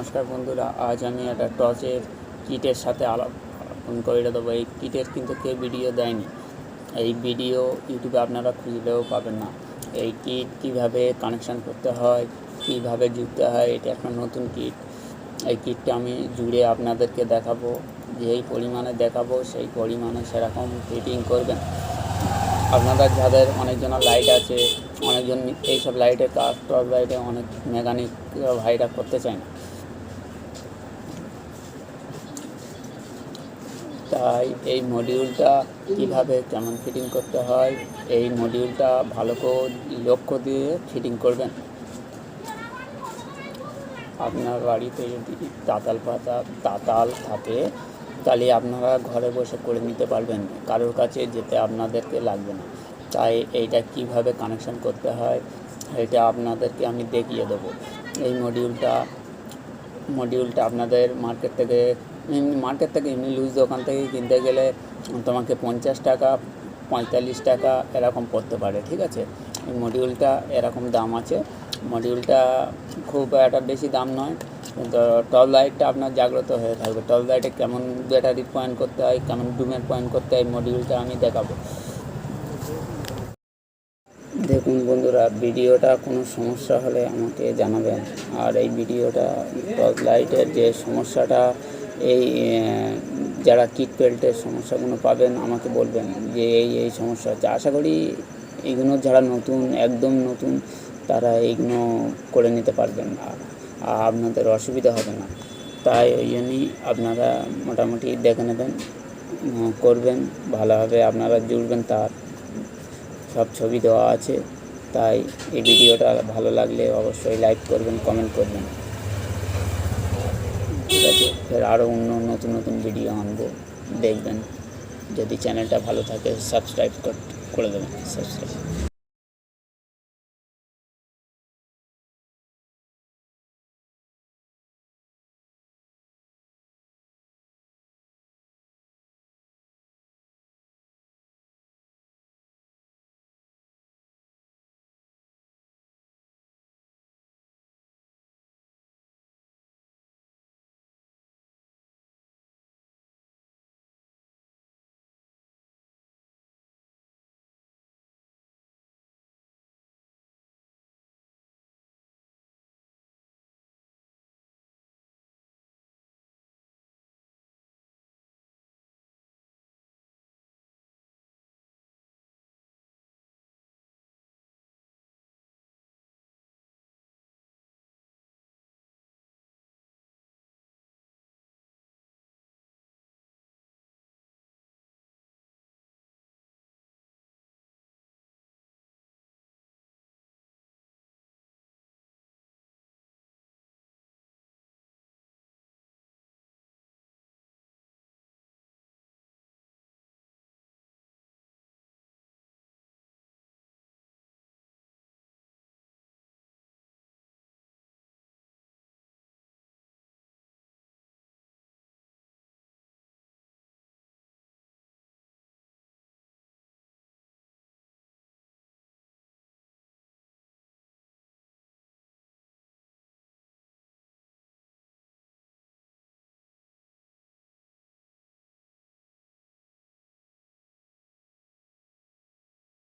নমস্কার বন্ধুরা, আজ আমি একটা টর্চের কিটের সাথে আলাপ ফোন করে দেবো। এই কিটের কিন্তু কেউ ভিডিও দেয়নি। এই ভিডিও ইউটিউবে আপনারা খুঁজলেও পাবেন না। এই কিট কীভাবে কানেকশান করতে হয়, কীভাবে জুড়তে হয়, এটা একটা নতুন কিট। এই কিটটা আমি জুড়ে আপনাদেরকে দেখাবো, যেই পরিমাণে দেখাবো সেই পরিমাণে সেরকম ফিটিং করবেন। আপনারা যাদের অনেকজনের লাইট আছে, অনেকজন এইসব লাইটের কাজ টর্চ লাইটে অনেক মেকানিক ভাইরা করতে চায় না। তাই এই মডিউলটা কীভাবে কেমন ফিটিং করতে হয়, এই মডিউলটা ভালো করে লক্ষ্য দিয়ে ফিটিং করবেন। আপনার বাড়িতে যদি তাতাল পাতা, তাতাল থাকে, তাহলে আপনারা ঘরে বসে করে নিতে পারবেন কারোর কাছে যেতে আপনাদেরকে লাগবে না। তাই এইটা কীভাবে কানেকশন করতে হয়, এটা আপনাদেরকে আমি দেখিয়ে দেবো। এই মডিউলটা মডিউলটা আপনাদের মার্কেট থেকে মার্কেট থেকে এমনি লুজ দোকান থেকে কিনতে গেলে তোমাকে পঞ্চাশ টাকা, পঁয়তাল্লিশ টাকা এরকম পড়তে পারে, ঠিক আছে? এই মডিউলটা এরকম দাম আছে। মডিউলটা খুব একটা বেশি দাম নয়, কিন্তু টল লাইটটা আপনার জাগ্রত হয়ে থাকবে। টল লাইটে কেমন ব্যাটারি পয়েন্ট করতে হয়, কেমন ডুমের পয়েন্ট করতে হয় মডিউলটা আমি দেখাবো। দেখুন বন্ধুরা, ভিডিওটা কোনো সমস্যা হলে আমাকে জানাবেন। আর এই ভিডিওটা টর্চ লাইটের যে সমস্যাটা এই যারা কিট বেল্টের সমস্যাগুলো পাবেন, আমাকে বলবেন যে এই এই সমস্যা হচ্ছে। আশা করি এগুলো যারা নতুন, একদম নতুন, তারা এইগুলো করে নিতে পারবেন। আর আপনাদের অসুবিধা হবে না। তাই ওই জন্যই আপনারা মোটামুটি দেখে নেবেন করবেন, ভালোভাবে আপনারা জুড়বেন তার। সব ছবি দেওয়া আছে, তাই এই ভিডিওটা ভালো লাগলে অবশ্যই লাইক করবেন, কমেন্ট করবেন। ঠিক আছে? ফের আরও অন্য নতুন নতুন ভিডিও আনব, দেখবেন। যদি চ্যানেলটা ভালো থাকে সাবস্ক্রাইব করে দেবেন। সাবস্ক্রাইব